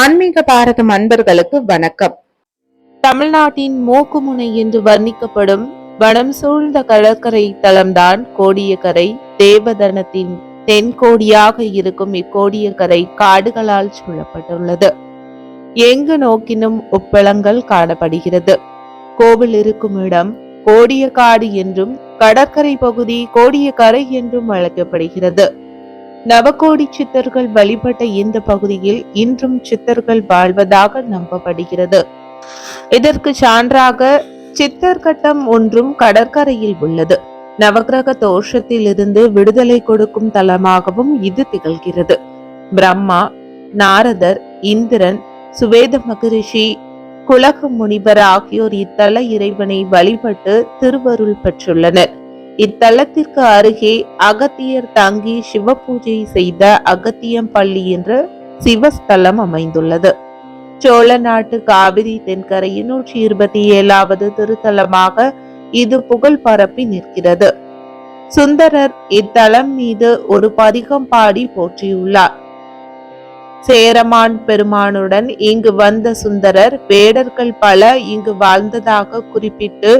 ஆன்மீக பாரதம் அன்பர்களுக்கு வணக்கம். தமிழ்நாட்டின் மூக்குமுனை என்று வர்ணிக்கப்படும் வனம் சூழ்ந்த கடற்கரை தளம்தான் கோடியக்கரை தேவதனத்தின் தென்கோடியாக இருக்கும் இக்கோடியக்கரை காடுகளால் சூழப்பட்டுள்ளது. எங்கு நோக்கினும் உப்பளங்கள் காணப்படுகிறது. கோவில் இருக்கும் இடம் கோடியக்காடு என்றும் கடற்கரை பகுதி கோடியக்கரை என்றும் அழைக்கப்படுகிறது. நவகோடி சித்தர்கள் வழிபட்ட இந்த பகுதியில் இன்றும் சித்தர்கள் வாழ்வதாக நம்பப்படுகிறது. இதற்கு சான்றாக சித்தர் கட்டம் ஒன்றும் கடற்கரையில் உள்ளது. நவகிரக தோஷத்தில் இருந்து விடுதலை கொடுக்கும் தலமாகவும் இது திகழ்கிறது. பிரம்மா நாரதர் இந்திரன் சுவேத மகரிஷி குலக முனிவர் ஆகியோர் இத்தல இறைவனை வழிபட்டு திருவருள் பெற்றுள்ளனர். இத்தலத்திற்கு அருகே அகத்தியர் தங்கி சிவ பூஜை செய்த அகத்தியம் பள்ளி என்ற சிவஸ்தலம் அமைந்துள்ளது. சோழ நாட்டு காவிரி தென்கரையின் நூற்றி இருபத்தி ஏழாவது திருத்தலமாக இது புகழ் பரப்பி நிற்கிறது. சுந்தரர் இத்தலம் மீது ஒரு பதிகம் பாடி போற்றியுள்ளார். சேரமான் பெருமானுடன் இங்கு வந்த சுந்தரர் வேடர்கள் பல இங்கு வாழ்ந்ததாக குறிப்பிட்டு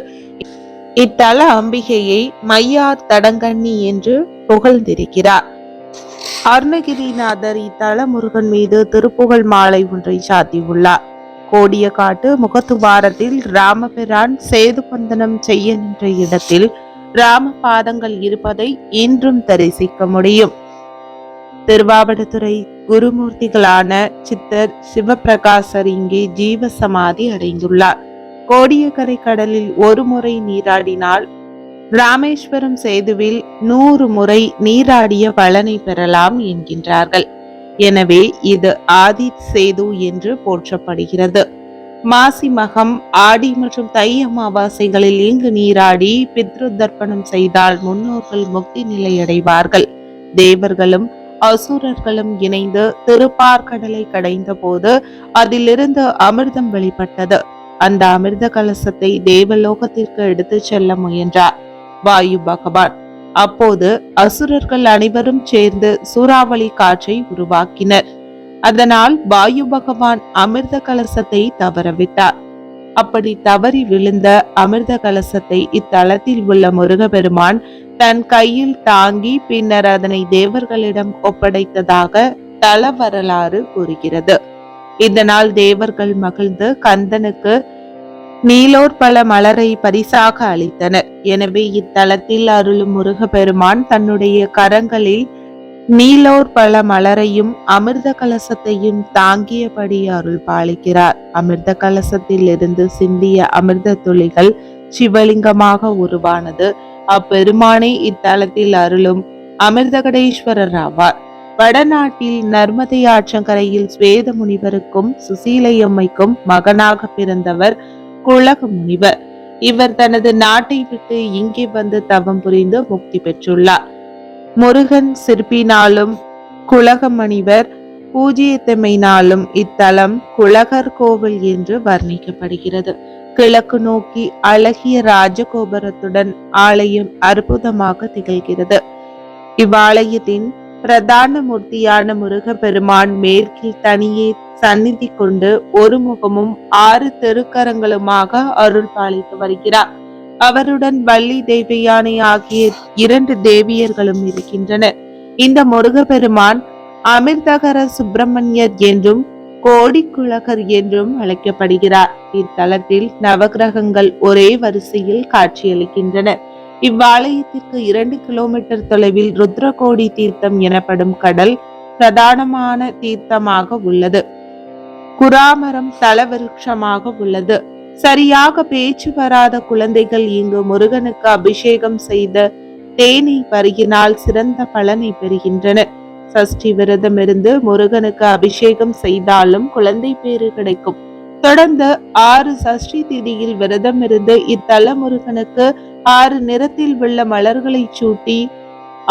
இத்தல அம்பிகையை மையார் தடங்கண்ணி என்று புகழ்ந்திருக்கிறார். அருணகிரிநாதர் இத்தல முருகன் மீது திருப்புகழ் மாலை ஒன்றை சாத்தியுள்ளார். கோடியக்காட்டு முகத்துவாரத்தில் ராமபிரான் சேது பந்தனம் செய்ய நின்ற இடத்தில் ராம பாதங்கள் இருப்பதை இன்றும் தரிசிக்க முடியும். திருவாவடுதுறை குருமூர்த்திகளான சித்தர் சிவபிரகாசர் இங்கே ஜீவ சமாதி அடைந்துள்ளார். கோடியக்கரை கடலில் ஒரு முறை நீராடினால் ராமேஸ்வரம் சேதுவில் நூறு முறை நீராடிய பலனை பெறலாம் என்கின்றார்கள். எனவே இது ஆதி சேது என்று போற்றப்படுகிறது. மாசி மகம் ஆடி மற்றும் தை அமாவாசைகளில் இங்கு நீராடி பித்ரு தர்ப்பணம் செய்தால் முன்னோர்கள் முக்தி நிலையடைவார்கள். தேவர்களும் அசுரர்களும் இணைந்து திருப்பார்கடலை கடைந்த போது அதிலிருந்து அமிர்தம் வெளிப்பட்டது. அந்த அமிர்த கலசத்தை தேவலோகத்திற்கு எடுத்து செல்ல முயன்றார். வாயு பகவான் அப்போது அசுரர்கள் அனைவரும் சேர்ந்து சூறாவளி காற்றை உருவாக்கினர். அதனால் வாயு பகவான் அமிர்த கலசத்தை தவறவிட்டார். அப்படி தவறி விழுந்த அமிர்த கலசத்தை இத்தலத்தில் உள்ள முருகபெருமான் தன் கையில் தாங்கி பின்னர் அதனை தேவர்களிடம் ஒப்படைத்ததாக தல வரலாறு கூறுகிறது. இதனால் தேவர்கள் மகிழ்ந்து கந்தனுக்கு நீலோர் பல மலரை பரிசாக அளித்தனர். எனவே இத்தலத்தில் அருளும் முருகப்பெருமான் தன்னுடைய கரங்களில் நீலோர் பல மலரையும் அமிர்த கலசத்தையும் தாங்கியபடி அருள் பாலிக்கிறார். அமிர்த கலசத்தில் இருந்து சிந்திய அமிர்த துளிகள் சிவலிங்கமாக உருவானது. அப்பெருமானை இத்தலத்தில் அருளும் அமிர்தகடேஸ்வரர் ஆவார். வடநாட்டில் நர்மதை ஆற்றங்கரையில் ஸ்வேத முனிவருக்கும் சுசீலையம்மைக்கும் மகனாக பிறந்தவர் குலக முனிவர். இவர் தனது நாட்டை விட்டு இங்கே வந்து தவம் புரிந்து முக்தி பெற்றுள்ளார். முருகன் சிற்பினாலும் குலக முனிவர் பூஜ்யத்தமையினாலும் இத்தலம் குலகர் கோவில் என்று வர்ணிக்கப்படுகிறது. கிழக்கு நோக்கி அழகிய ராஜகோபுரத்துடன் ஆலயம் அற்புதமாக திகழ்கிறது. இவ்வாலயத்தின் பிரதான மூர்த்தியான முருகப்பெருமான் மேற்கில் தனியே சந்நிதி கொண்டு ஒரு முகமும் ஆறு தெருக்கரங்களுமாக அருள் பாலித்து வருகிறார். அவருடன் வள்ளி தேவியானை ஆகிய இரண்டு தேவியர்களும் இருக்கின்றனர். இந்த முருகப்பெருமான் அமிர்தகர சுப்பிரமணியர் என்றும் கோடிக்குழகர் என்றும் அழைக்கப்படுகிறார். இத்தலத்தில் நவகிரகங்கள் ஒரே வரிசையில் காட்சியளிக்கின்றன. இவ்வாலயத்திற்கு இரண்டு கிலோமீட்டர் தொலைவில் ருத்ரகோடி தீர்த்தம் எனப்படும் கடல் பிரதானமான தீர்த்தமாக உள்ளது. குராமரம் தலவிருட்சமாக உள்ளது. சரியாக பேச்சு வராத குழந்தைகள் இங்கு முருகனுக்கு அபிஷேகம் செய்த தேனை பருகினால் சிறந்த பலனை பெறுகின்றனர் சஷ்டி விரதம் இருந்து முருகனுக்கு அபிஷேகம் செய்தாலும் குழந்தை பேறு கிடைக்கும். தொடர்ந்து ஆறு சஷ்டி திதியில் விரதம் இருந்து இத்தல முருகனுக்கு ஆறு நிறத்தில் உள்ள மலர்களை சூட்டி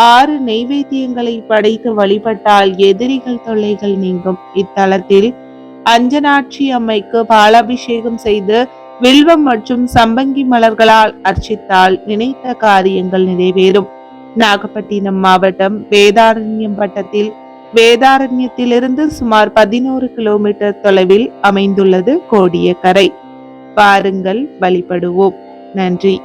ஆறு நெய்வேத்தியங்களை படைத்து வழிபட்டால் எதிரிகள் தொல்லைகள் நீங்கும். இத்தலத்தில் அஞ்சனாட்சி அம்மைக்கு பாலாபிஷேகம் செய்து வில்வம் மற்றும் சம்பங்கி மலர்களால் அர்ச்சித்தால் நினைத்த காரியங்கள் நிறைவேறும். நாகப்பட்டினம் மாவட்டம் வேதாரண்யம் வட்டத்தில் வேதாரண்யத்திலிருந்து சுமார் பதினோரு கிலோமீட்டர் தொலைவில் அமைந்துள்ளது கோடியக்கரை. பாருங்கள் வழிபடுவோம். நன்றி.